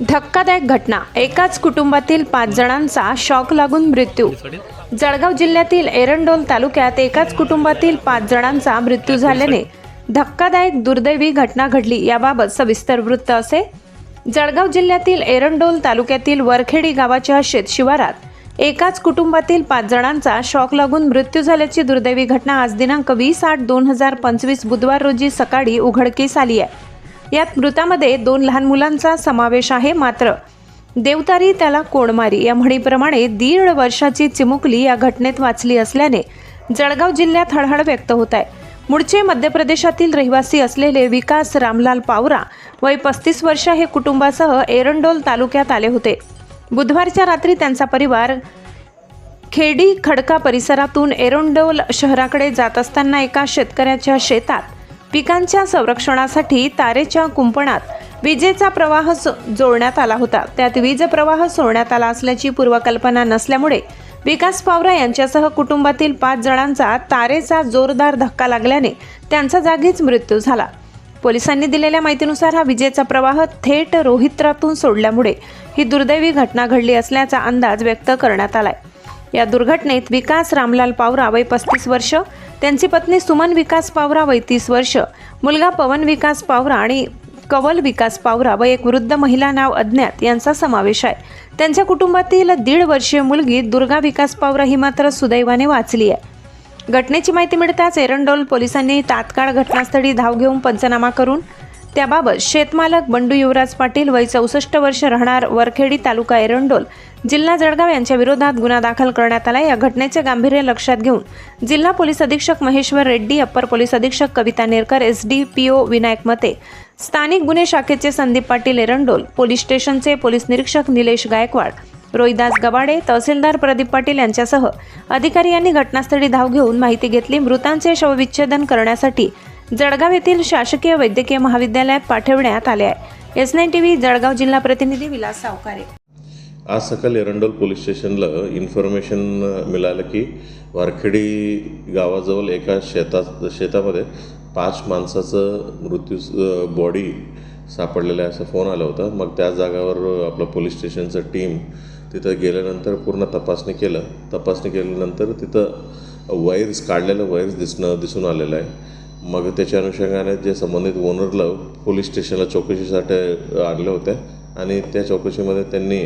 धक्कादायक घटना. एकाच कुटुंबातील पाच जणांचा शॉक लागून मृत्यू. जळगाव जिल्ह्यातील एरंडोल तालुक्यात एकाच कुटुंबातील पाच जणांचा मृत्यू झाल्याने धक्कादायक दुर्दैवी घटना घडली. याबाबत सविस्तर वृत्त असे. जळगाव जिल्ह्यातील एरंडोल तालुक्यातील वरखेडी गावाच्या शेतशिवारात एकाच कुटुंबातील पाच जणांचा शॉक लागून मृत्यू झाल्याची दुर्दैवी घटना आज दिनांक वीस आठ दोन हजार पंचवीस बुधवार रोजी सकाळी उघडकीस आली आहे. यात मृतामध्ये दोन लहान मुलांचा समावेश आहे मात्र. देवतारी त्याला कोणमारी या म्हणीप्रमाणे दीड वर्षाची चिमुकली या घटनेत वाचली असल्याने जळगाव जिल्ह्यात हळहळ व्यक्त होत आहे. मूळचे मध्य प्रदेशातील रहिवासी असलेले विकास रामलाल पावरा वय पस्तीस वर्ष हे कुटुंबासह एरंडोल तालुक्यात आले होते. बुधवारच्या रात्री त्यांचा परिवार खेडी खडका परिसरातून एरोंडोल शहराकडे जात असताना एका शेतकऱ्याच्या शेतात पिकांच्या संरक्षणासाठी तारेच्या कुंपणात विजेचा प्रवाह सो- जोडण्यात आला होता. त्यात वीज प्रवाह सोडण्यात आला असल्याची पूर्वकल्पना नसल्यामुळे विकास पावरा यांच्यासह कुटुंबातील पाच जणांचा तारेचा जोरदार धक्का लागल्याने त्यांचा जागीच मृत्यू झाला. पोलिसांनी दिलेल्या माहितीनुसार हा विजेचा प्रवाह थेट रोहित्रातून सोडल्यामुळे ही दुर्दैवी घटना घडली असल्याचा अंदाज व्यक्त करण्यात आलाय. या दुर्घटनेत विकास रामलाल पावरा वय पस्तीस वर्ष त्यांची पत्नी सुमन विकास पावरा वय तीस वर्ष मुलगा पवन विकास पावरा आणि कवल विकास पावरा व एक वृद्ध महिला नाव अज्ञात यांचा समावेश आहे. त्यांच्या कुटुंबातील दीड वर्षीय मुलगी दुर्गा विकास पावरा ही मात्र सुदैवाने वाचली आहे. घटनेची माहिती मिळताच एरंडोल पोलिसांनी तात्काळ घटनास्थळी धाव घेऊन पंचनामा करून त्याबाबत शेतमालक बंडू युवराज पाटील वय चौसष्ट वर्ष राहणार वरखेडी तालुका एरंडोल जिल्हा जळगाव यांच्या विरोधात गुन्हा दाखल करण्यात आला. या घटनेचे गांभीर्य लक्षात घेऊन जिल्हा पोलीस अधीक्षक महेश्वर रेड्डी अप्पर पोलीस अधीक्षक Kavita Nerkar S D P O Vinayak Mate स्थानिक गुन्हे शाखेचे संदीप पाटील एरंडोल पोलीस स्टेशनचे पोलीस निरीक्षक निलेश गायकवाड रोहिदास गवाडे तहसीलदार प्रदीप पाटील यांच्यासह अधिकारी यांनी घटनास्थळी धाव घेऊन माहिती घेतली. मृतांचे शवविच्छेदन करण्यासाठी जळगाव येथील शासकीय वैद्यकीय महाविद्यालयात पाठवण्यात आले आहे. S nine T V Jalgaon जिल्हा प्रतिनिधी विलास सावकारे. आज सकाळी एरंडोल पोलीस स्टेशनला इन्फॉर्मेशन मिळालं की वारखेडी गावाजवळ एका शेतात शेतामध्ये पाच माणसाचं मृत्यू बॉडी सापडलेलं आहे असं फोन आला होता. मग त्या जागावर आपलं पोलीस स्टेशनचं टीम तिथं गेल्यानंतर पूर्ण तपासणी केलं. तपासणी केल्यानंतर तिथं वायर्स काढलेलं वायर्स दिसणं दिसून आलेलं आहे. मग त्याच्या अनुषंगाने जे संबंधित ओनरला पोलीस स्टेशनला चौकशीसाठी आणलं होतं. आणि त्या चौकशीमध्ये त्यांनी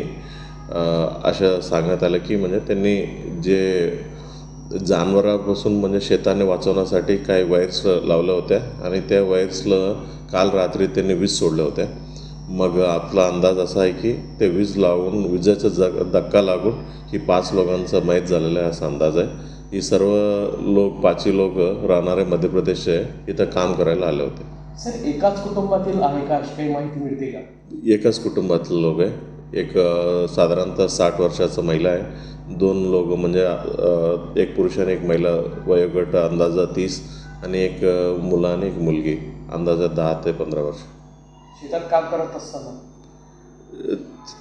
असं सांगण्यात आलं की म्हणजे त्यांनी जे जानवरापासून म्हणजे शेताने वाचवण्यासाठी काही वायर्स लावल्या होत्या. आणि त्या वायर्सला काल रात्री त्यांनी वीज सोडल्या होत्या. मग आपला अंदाज असा आहे की ते वीज लावून विजेचा जग धक्का लागून ही पाच लोकांचा माहीत झालेला आहे असा अंदाज आहे. ही सर्व लोक पाचही लोक राहणारे मध्य प्रदेश आहे इथं काम करायला आले होते. सर एकाच कुटुंबातील आहे का अशी काही माहिती मिळते का? एकाच कुटुंबातले लोक आहे. एक साधारणतः साठ वर्षाचा महिला आहे. दोन लोक म्हणजे एक पुरुष आणि एक महिला. वयोगट अंदाजा तीस आणि एक मुलं आणि एक मुलगी. अंदाजा दहा ते पंधरा वर्ष. शेतात काम करत असताना?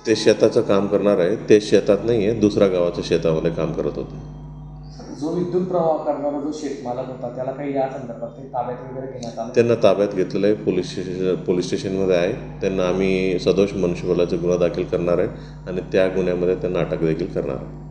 ते शेताचं काम करणार आहे. ते शेतात नाही आहे दुसऱ्या गावाच्या शेतामध्ये काम करत होते. जो विद्युत प्रवाह करणारा जो शेतमालक होता त्याला काही या संदर्भात काही ताब्यात वगैरे घेण्यात आलं? त्यांना ताब्यात घेतलेलं आहे. पोलीस स्टेशन पोलीस स्टेशनमध्ये आहे. त्यांना आम्ही सदोष मनुष्यबलाचा गुन्हा दाखल करणार आहे आणि त्या गुन्ह्यामध्ये त्यांना अटक देखील करणार आहे.